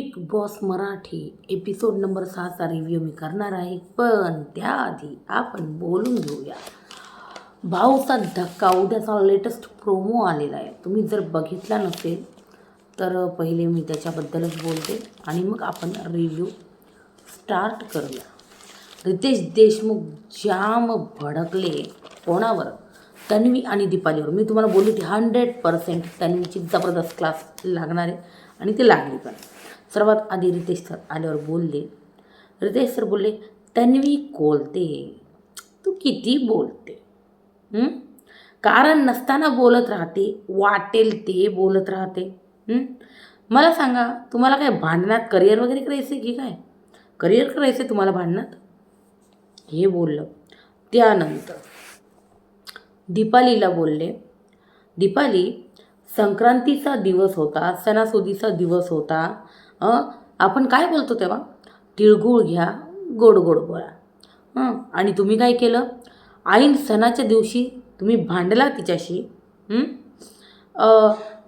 Bigg Boss Marathi episode number सहाचा review मी करणार आहे पण त्याआधी आपण बोलून घेऊया. भाऊचा धक्का उद्याचा लेटेस्ट प्रोमो आलेला आहे. तुम्ही जर बघितला नसेल तर पहिले मी त्याच्याबद्दलच बोलते आणि मग आपण रिव्ह्यू स्टार्ट करूया. रितेश देशमुख जाम भडकले कोणावर? तन्वी आणि दीपालीवर. मी तुम्हाला बोलली होती हंड्रेड पर्सेंट तन्वीची जबरदस्त क्लास लागणार आहे आणि ती लागली पण. सर्वात आधी रितेश सर आल्यावर बोलले रितेश सर बोलले तन्वी कोलते तू किती बोलते? कारण नसताना बोलत राहते वाटेल ते बोलत राहते. मला सांगा तुम्हाला काय भांडणात करिअर वगैरे करायचं आहे की काय? करिअर करायचं आहे तुम्हाला भांडणात? हे बोललं. त्यानंतर दीपालीला बोलले दीपाली संक्रांतीचा दिवस होता सणासुदीचा दिवस होता. आपण काय बोलतो तेव्हा? तिळगुळ घ्या गोड गोड बोला. आणि तुम्ही काय केलं? ऐन सणाच्या दिवशी तुम्ही भांडला तिच्याशी?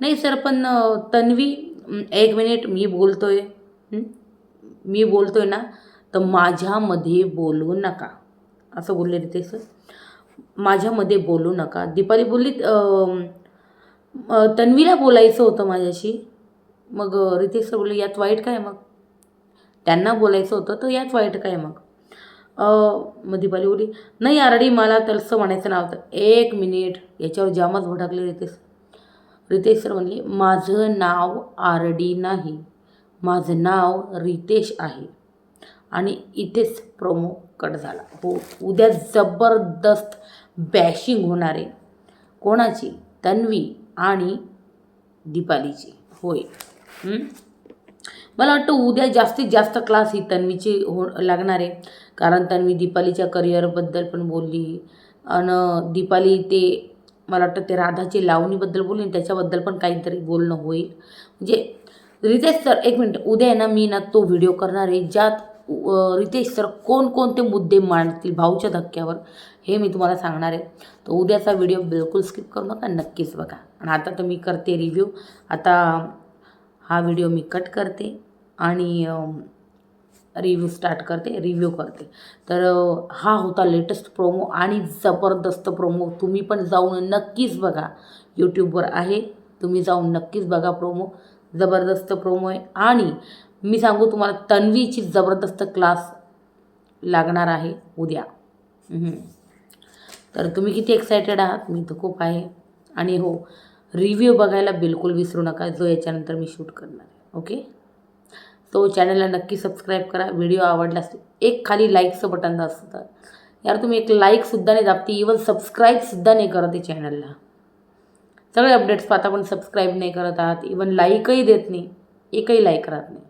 नाही सर पण तन्वी एक मिनिट मी बोलतो आहे मी बोलतो आहे ना तर माझ्यामध्ये बोलू नका. असं बोलले रितेश सर. माझ्यामध्ये बोलू नका. दीपाली बोलली तन्वीला बोलायचं होतं माझ्याशी. मग रितेश सर बोलले यात वाईट काय मग? त्यांना बोलायचं होतं तर यात वाईट काय मग? मग दीपाली बोली नाही आरडी मला तसं म्हणायचं नव्हतं एक मिनिट याच्यावर जामच भडकले रितेश. रितेश सर म्हणले माझं नाव आरडी नाही माझं नाव रितेश आहे. आणि इथेच प्रोमो कट झाला. हो उद्या जबरदस्त बॅशिंग होणार आहे. कोणाची? तन्वी आणि दीपालीची. होय. मला वाटतं उद्या जास्तीत जास्त क्लास ही तन्वीची हो लागणार आहे. कारण तन्वी दीपालीच्या करिअरबद्दल पण बोलली. आणि दीपाली ते मला वाटतं ते राधाची लावणीबद्दल बोलली आणि त्याच्याबद्दल पण काहीतरी बोलणं होईल. म्हणजे रितेश सर एक मिनटं उद्या आहे ना मी ना तो व्हिडिओ करणार आहे ज्यात रितेश सर कोणकोणते मुद्दे मांडतील भाऊच्या धक्क्यावर हे मी तुम्हाला सांगणार आहे. तर उद्याचा व्हिडिओ बिलकुल स्किप करू नका नक्कीच बघा. आणि आता तर मी करते रिव्ह्यू आता हा व्हिडिओ मी कट करते आणि रिव्ह्यू स्टार्ट करते रिव्ह्यू करते. तर हा होता लेटेस्ट प्रोमो आणि जबरदस्त प्रोमो तुम्ही पण जाऊन नक्कीच बघा. यूट्यूबवर आहे. तुम्ही जाऊन नक्कीच बघा प्रोमो जबरदस्त प्रोमो आहे. आणि मी सांगू तुम्हाला तन्वीची जबरदस्त क्लास लागणार आहे उद्या. तर तुम्ही किती एक्सायटेड आहात? मी तर खूप आहे. आणि हो रिव्ह्यू बघायला बिलकुल विसरू नका जो याच्यानंतर मी शूट करणार आहे ओके? तो चॅनलला नक्की सबस्क्राईब करा. व्हिडिओ आवडला असेल एक खाली लाईकचं बटन असतं तर. यार तुम्ही एक लाईकसुद्धा नाही दाबते इवन सबस्क्राईबसुद्धा नाही करत आहे चॅनलला. सगळे अपडेट्स पाहता पण सबस्क्राईब नाही करत आहात. इवन लाईकही देत नाही एकही लाईक राहत नाही.